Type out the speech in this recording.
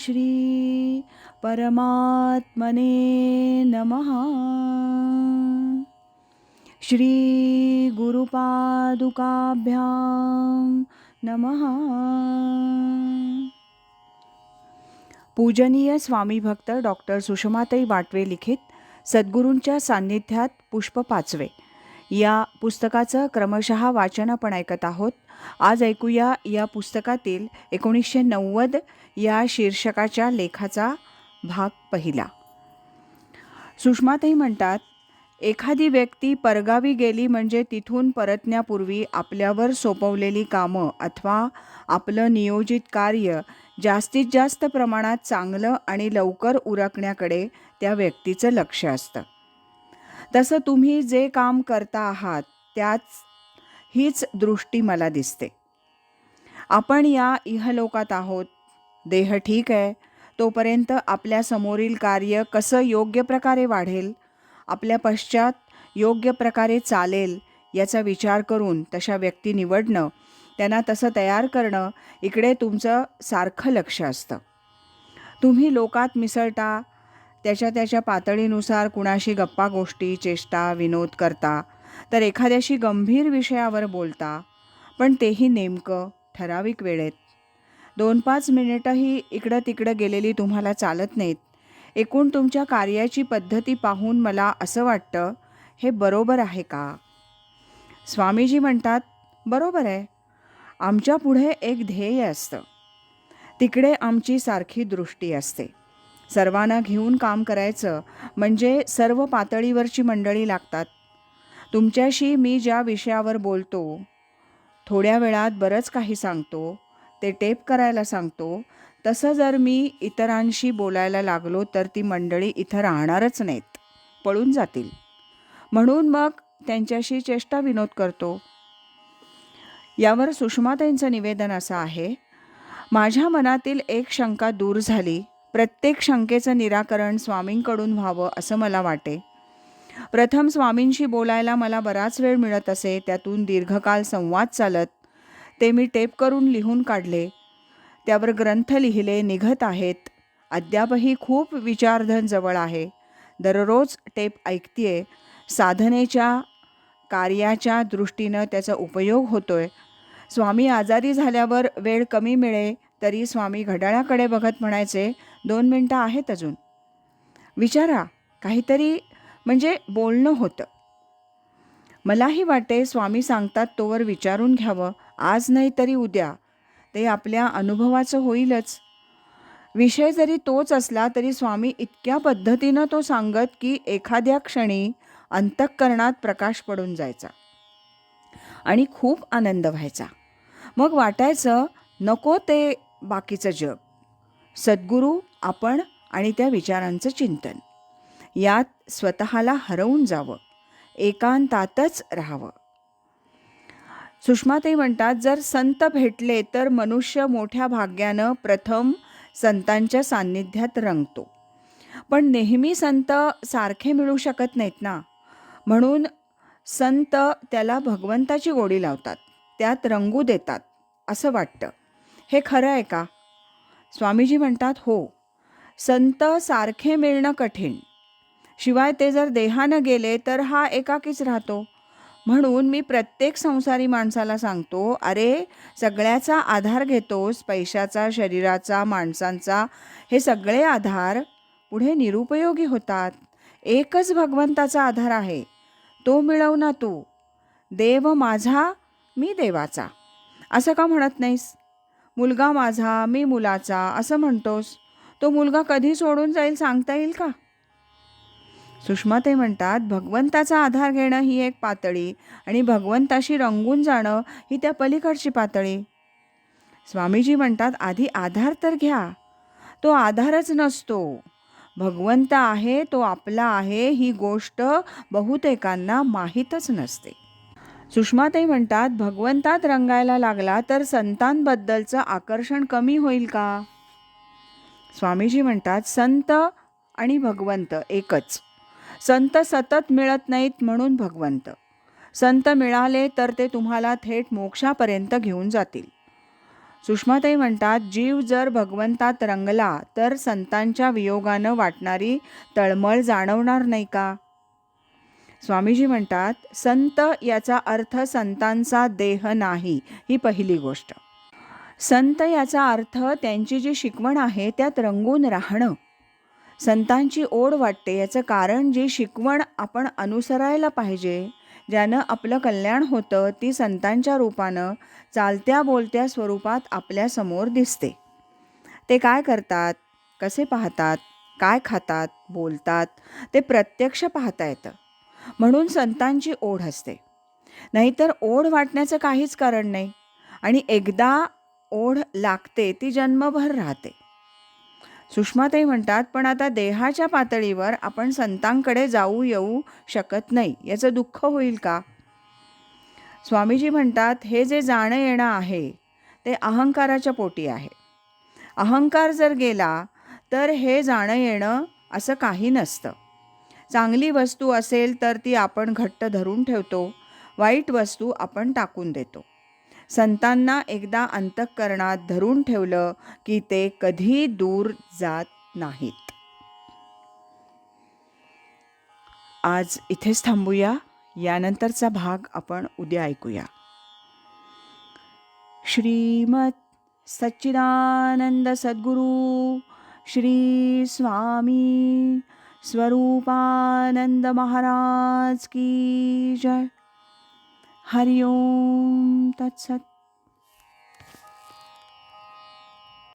श्री परमात्मने नमः। श्री गुरुपादुकाभ्यां नमः। पूजनीय स्वामी भक्त डॉक्टर सुषमाताई वाटवे लिखित सद्गुरूंच्या सान्निध्यात पुष्प पाचवे। या पुस्तकाचं क्रमशः वाचन आपण ऐकत आहोत. आज ऐकूया या पुस्तकातील एकोणीसशे नव्वद या शीर्षकाच्या लेखाचा भाग पहिला. सुषमाताई म्हणतात एखादी व्यक्ती परगावी गेली म्हणजे तिथून परतण्यापूर्वी आपल्यावर सोपवलेली कामं अथवा आपलं नियोजित कार्य जास्तीत जास्त प्रमाणात चांगलं आणि लवकर उरकण्याकडे त्या व्यक्तीचं लक्ष असतं. तसं तुम्ही जे काम करता आहात त्याच हीच दृष्टी मला दिसते. आपण या इहलोकात आहोत. देह ठीक आहे. तोपर्यंत आपल्या समोरील कार्य कसं योग्य प्रकारे वाढेल आपल्या पश्चात योग्य प्रकारे चालेल याचा विचार करून तशा व्यक्ती निवडणं त्यांना तसं तयार करणं इकडे तुमचं सारखं लक्ष असतं. तुम्ही लोकात मिसळता त्याच्या त्याच्या पातळीनुसार कुणाशी गप्पा गोष्टी चेष्टा विनोद करता. तर एखाद्याशी गंभीर विषयावर बोलता. पण तेही नेमकं ठराविक वेळेत. दोन पाच मिनिटंही इकडं तिकडं गेलेली तुम्हाला चालत नाहीत. एकूण तुमच्या कार्याची पद्धती पाहून मला असं वाटतं हे बरोबर आहे का? स्वामीजी म्हणतात बरोबर आहे. आमच्या पुढे एक ध्येय असतं. तिकडे आमची सारखी दृष्टी असते. सर्वांना घेऊन काम करायचं म्हणजे सर्व पातळीवरची मंडळी लागतात. तुमच्याशी मी ज्या विषयावर बोलतो थोड्या वेळात बरंच काही सांगतो ते टेप करायला सांगतो. तसं जर मी इतरांशी बोलायला लागलो तर ती मंडळी इथं राहणारच नाहीत पळून जातील. म्हणून मग त्यांच्याशी चेष्टा विनोद करतो. यावर सुषमाताईंचं निवेदन असं आहे माझ्या मनातील एक शंका दूर झाली. प्रत्येक शंकेचं निराकरण स्वामींकडून व्हावं असं मला वाटे. प्रथम स्वामींशी बोलायला मला बराच वेळ मिळत असे त्यातून दीर्घकाल संवाद चालत ते मी टेप करून लिहून काढले. त्यावर ग्रंथ लिहिले निघत आहेत. अद्यापही खूप विचारधन जवळ आहे. दररोज टेप ऐकतीये. साधनेच्या कार्याच्या दृष्टीनं त्याचा उपयोग होतोय. स्वामी आजारी झाल्यावर वेळ कमी मिळे तरी स्वामी घड्याळाकडे बघत म्हणायचे दोन मिनटं आहेत अजून. विचारा काहीतरी म्हणजे बोलणं होतं. मलाही वाटे स्वामी सांगतात तोवर विचारून घ्यावं आज नाही तरी उद्या. ते आपल्या अनुभवाचं होईलच. विषय जरी तोच असला तरी स्वामी इतक्या पद्धतीनं तो सांगत की एखाद्या क्षणी अंतःकरणात प्रकाश पडून जायचा आणि खूप आनंद व्हायचा. मग वाटायचं नको ते बाकीचं जग. सद्गुरू आपण आणि त्या विचारांचं चिंतन. यात स्वतःला हरवून जावं एकांतातच राहावं. सुषमाताई म्हणतात जर संत भेटले तर मनुष्य मोठ्या भाग्यानं प्रथम संतांच्या सान्निध्यात रंगतो. पण नेहमी संत सारखे मिळू शकत नाहीत ना. म्हणून संत त्याला भगवंताची गोडी लावतात त्यात रंगू देतात असं वाटतं. हे खरं आहे का? स्वामीजी म्हणतात हो. संत सारखे मिळणं कठीण. शिवाय ते जर देहानं गेले तर हा एकाकीच राहतो. म्हणून मी प्रत्येक संसारी माणसाला सांगतो अरे सगळ्याचा आधार घेतोस पैशाचा शरीराचा माणसांचा हे सगळे आधार पुढे निरुपयोगी होतात. एकच भगवंताचा आधार आहे. तो मिळव ना तू. देव माझा मी देवाचा. असं का म्हणत नाहीस? मुलगा माझा मी मुलाचा असं म्हणतोस? तो मुलगा कधी सोडून जाईल सांगता येईल का? सुषमाते म्हणतात भगवंताचा आधार घेणं ही एक पातळी आणि भगवंताशी रंगून जाणं ही त्या पलीकडची पातळी. स्वामीजी म्हणतात आधी आधार तर घ्या. तो आधारच नसतो. भगवंत आहे तो आपला आहे ही गोष्ट बहुतेकांना माहीतच नसते. सुषमाताई म्हणतात भगवंतात रंगायला लागला तर संतांबद्दलचं आकर्षण कमी होईल का? स्वामीजी म्हणतात संत आणि भगवंत एकच. संत सतत मिळत नाहीत म्हणून भगवंत. संत मिळाले तर ते तुम्हाला थेट मोक्षापर्यंत घेऊन जातील. सुषमाताई म्हणतात जीव जर भगवंतात रंगला तर संतांच्या वियोगानं वाटणारी तळमळ जाणवणार नाही का? स्वामीजी म्हणतात संत याचा अर्थ संतांचा देह नाही ही पहिली गोष्ट. संत याचा अर्थ त्यांची जी शिकवण आहे त्यात रंगून राहणं. संतांची ओढ वाटते याचं कारण जी शिकवण आपण अनुसरायला पाहिजे ज्यानं आपलं कल्याण होतं ती संतांच्या रूपानं चालत्या बोलत्या स्वरूपात आपल्यासमोर दिसते. ते काय करतात? कसे पाहतात? काय खातात? बोलतात? ते प्रत्यक्ष पाहता येतं. म्हणून संतांची ओढ असते. नाहीतर ओढ वाटण्याचं काहीच कारण नाही. आणि एकदा ओढ लागते ती जन्मभर राहते. सुषमाताई म्हणतात पण आता देहाच्या पातळीवर आपण संतांकडे जाऊ येऊ शकत नाही. याचं दुःख होईल का? स्वामीजी म्हणतात हे जे जाणं येणं आहे ते अहंकाराच्या पोटी आहे. अहंकार जर गेला तर हे जाणं येणं असं काही नसतं. चांगली वस्तू असेल तर ती आपण घट्ट धरून ठेवतो वाईट वस्तू आपण टाकून देतो. संतांना एकदा अंतःकरणात धरून ठेवलं की ते कधी दूर जात नाहीत. आज इथेच थांबूया. यानंतरचा भाग आपण उद्या ऐकूया. श्रीमत सच्चिदानंद सद्गुरू श्री स्वामी स्वरूपानंद महाराज की जय. ハリオンタチャッ